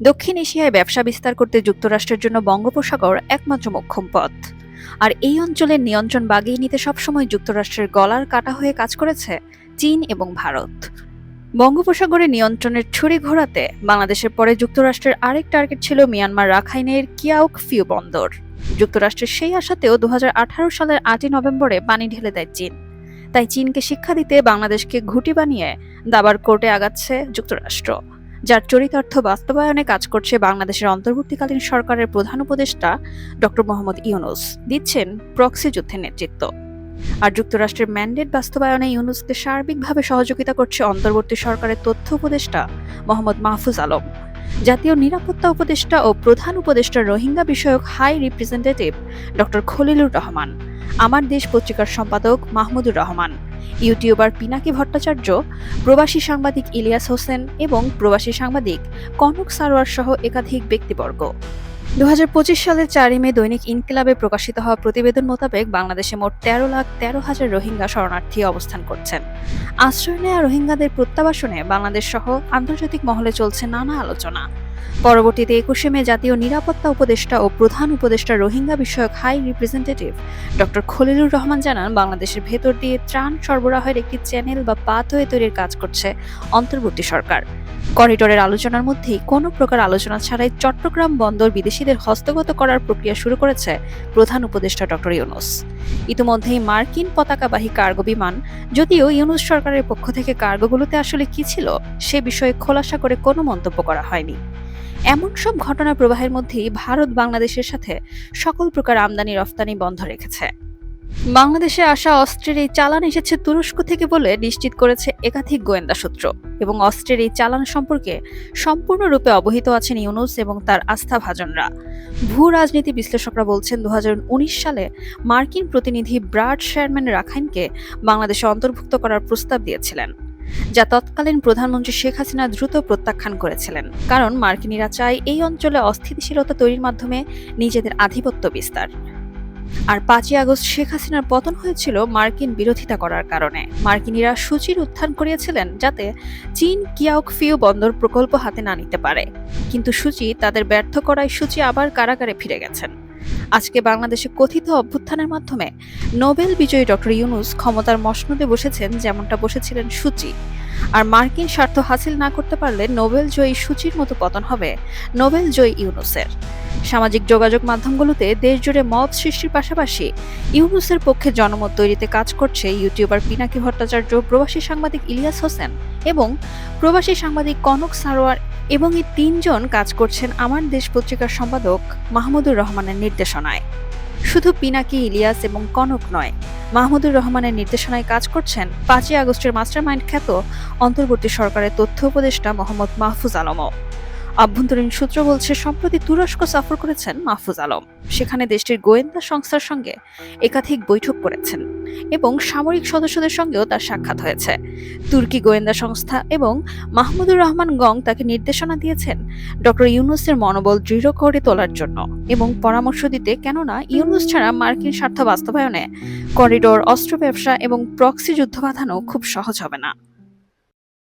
দক্ষিণ এশিয়ায় ব্যবসা বিস্তার করতে যুক্তরাষ্ট্রের জন্য বঙ্গোপসাগর একমাত্র মোক্ষম পথ। আর এই অঞ্চলের নিয়ন্ত্রণ বাগিয়ে নিতে সবসময় যুক্তরাষ্ট্রের গলার কাটা হয়ে কাজ করেছে চীন এবং ভারত। বঙ্গোপসাগরে নিয়ন্ত্রণের ছুরি ঘোরাতে বাংলাদেশের পরে যুক্তরাষ্ট্রের আরেক টার্গেট ছিল মিয়ানমার রাখাইনের কিয়াউক ফিউ বন্দর। যুক্তরাষ্ট্রের সেই আশাতেও দু হাজার আঠারো সালের আটই নভেম্বরে পানি ঢেলে দেয় চীন। তাই চীনকে শিক্ষা দিতে বাংলাদেশকে ঘুটি বানিয়ে দাবার কোর্টে আগাচ্ছে যুক্তরাষ্ট্র। যার চরিতার্থ বাস্তবায়নে কাজ করছে বাংলাদেশের অন্তর্বর্তীকালীন সরকারের প্রধান উপদেষ্টা ডক্টর মোহাম্মদ ইউনুস, দিচ্ছেন প্রক্সি যুদ্ধের নেতৃত্ব। আর যুক্তরাষ্ট্রের ম্যান্ডেট বাস্তবায়নে ইউনুসকে সার্বিকভাবে সহযোগিতা করছে অন্তর্বর্তী সরকারের তথ্য উপদেষ্টা মোহাম্মদ মাহফুজ আলম। জাতীয় নিরাপত্তা উপদেষ্টা ও প্রধান উপদেষ্টা রোহিঙ্গা বিষয়ক high representative doctor Khalilur Rahman. Amar Desh পত্রিকার সম্পাদক মাহমুদুর রহমান। ইউটিউবার পিনাকি ভট্টাচার্য, প্রবাসী সাংবাদিক ইলিয়াস হোসেন এবং প্রবাসী সাংবাদিক কনক সারোয়ার সহ একাধিক ব্যক্তিবর্গ। দু হাজার পঁচিশ সালের চারই মে দৈনিক ইনকিলাবে প্রকাশিত হওয়া প্রতিবেদন মোতাবেক বাংলাদেশে মোট তেরো লাখ তেরো হাজার রোহিঙ্গা শরণার্থী অবস্থান করছেন। আশ্রয় নেওয়া রোহিঙ্গাদের প্রত্যাবাসনে বাংলাদেশ সহ আন্তর্জাতিক মহলে চলছে নানা আলোচনা। পরবর্তীতে একুশে মে জাতীয় নিরাপত্তা উপদেষ্টা ও প্রধান উপদেষ্টা রোহিঙ্গা বিষয়ক high representative doctor Khalilur Rahman জানান, বাংলাদেশের ভেতর দিয়ে ত্রাণ সরবরাহের একটি চ্যানেল বা পাথওয়ে তৈরির কাজ করছে অন্তর্বর্তী সরকার। করিডোরের আলোচনার মধ্যেই কোনো প্রকার আলোচনা ছাড়াই চট্টগ্রাম বন্দর বিদেশিদের হস্তগত করার প্রক্রিয়া শুরু করেছে প্রধান উপদেষ্টা ডক্টর ইউনুস। ইতিমধ্যেই মার্কিন পতাকাবাহী কার্গো বিমান, যদিও ইউনুস সরকারের পক্ষ থেকে কার্গোগুলোতে আসলে কি ছিল, সে বিষয়ে খোলাসা করে কোনো মন্তব্য করা হয়নি। এমন সব ঘটনা প্রবাহের মধ্যেই ভারত বাংলাদেশের সাথে সকল প্রকার আমদানি রফতানি বন্ধ রেখেছে। বাংলাদেশে আসা অস্ত্রের এই চালান এসেছে তুরস্ক থেকে বলে নিশ্চিত করেছে একাধিক গোয়েন্দা সূত্র এবং অস্ত্রের এই চালান সম্পর্কে সম্পূর্ণরূপে অবহিত আছেন ইউনুস এবং তার আস্থাভাজনরা। ভূ রাজনীতি বিশ্লেষকরা বলছেন দু হাজার উনিশ সালে মার্কিন প্রতিনিধি ব্রাড শেয়ারম্যান রাখাইনকে বাংলাদেশে অন্তর্ভুক্ত করার প্রস্তাব দিয়েছিলেন। যা তৎকালীন প্রধানমন্ত্রী শেখ হাসিনা দ্রুত প্রত্যাখ্যান করেছিলেন। কারণ মার্কিনিরা চায় এই অঞ্চলে অস্থিতিশীলতা তৈরির মাধ্যমে নিজেদের আধিপত্য বিস্তার। আর পাঁচই আগস্ট শেখ হাসিনার পতন হয়েছিল মার্কিন বিরোধিতা করার কারণে। মার্কিনিরা সূচির উত্থান করিয়েছিলেন যাতে চীন কিয়াওক ফিউ বন্দর প্রকল্প হাতে না নিতে পারে। কিন্তু সূচি তাদের ব্যর্থ করায় সূচি আবার কারাগারে ফিরে গেছেন। আজকে বাংলাদেশে কথিত অভ্যুত্থানের মাধ্যমে নোবেল বিজয়ী ডক্টর ইউনুস ক্ষমতার মসনদে বসেছেন যেমনটা বসেছিলেন সূচি। আর মার্কিন স্বার্থ হাসিল না করতে পারলে নোবেল জয়ী সূচির মতো পতন হবে নোবেল জয়ী ইউনুসের। সামাজিক যোগাযোগ মাধ্যমগুলোতে দেশজুড়ে মব সৃষ্টির পাশাপাশি ইউনুসের পক্ষে জনমত তৈরিতে কাজ করছে ইউটিউবার পিনাকি ভট্টাচার্য, প্রবাসী সাংবাদিক ইলিয়াস হোসেন এবং প্রবাসী সাংবাদিক কনক সারোয়ার এবং এই তিনজন কাজ করছেন আমার দেশ পত্রিকার সম্পাদক মাহমুদুর রহমানের নির্দেশনায়। শুধু পিনাকি, ইলিয়াস এবং কনক নয়, মাহমুদুর রহমানের নির্দেশনায় কাজ করছেন পাঁচই আগস্টের মাস্টারমাইন্ড খ্যাত অন্তর্বর্তী সরকারের তথ্য উপদেষ্টা মোহাম্মদ মাহফুজ আলমও। আভ্যন্তরীণ সূত্র বলছে, সম্প্রতি তুরস্ক সফর করেছেন মাহফুজ আলম। সেখানে দেশটির গোয়েন্দা সংস্থার সঙ্গে একাধিক বৈঠক করেছেন এবং সামরিক সদস্যদের সঙ্গেও তার সাক্ষাৎ হয়েছে। তুর্কি গোয়েন্দা সংস্থা এবং মাহমুদুর রহমান গং তাকে নির্দেশনা দিয়েছেন ডক্টর ইউনুসের মনোবল দৃঢ় করে তোলার জন্য এবং পরামর্শ দিতে, কেননা ইউনুস ছাড়া মার্কিন স্বার্থ বাস্তবায়নে করিডোর অস্ত্র ব্যবসা এবং প্রক্সি যুদ্ধ বাঁধানো খুব সহজ হবে না।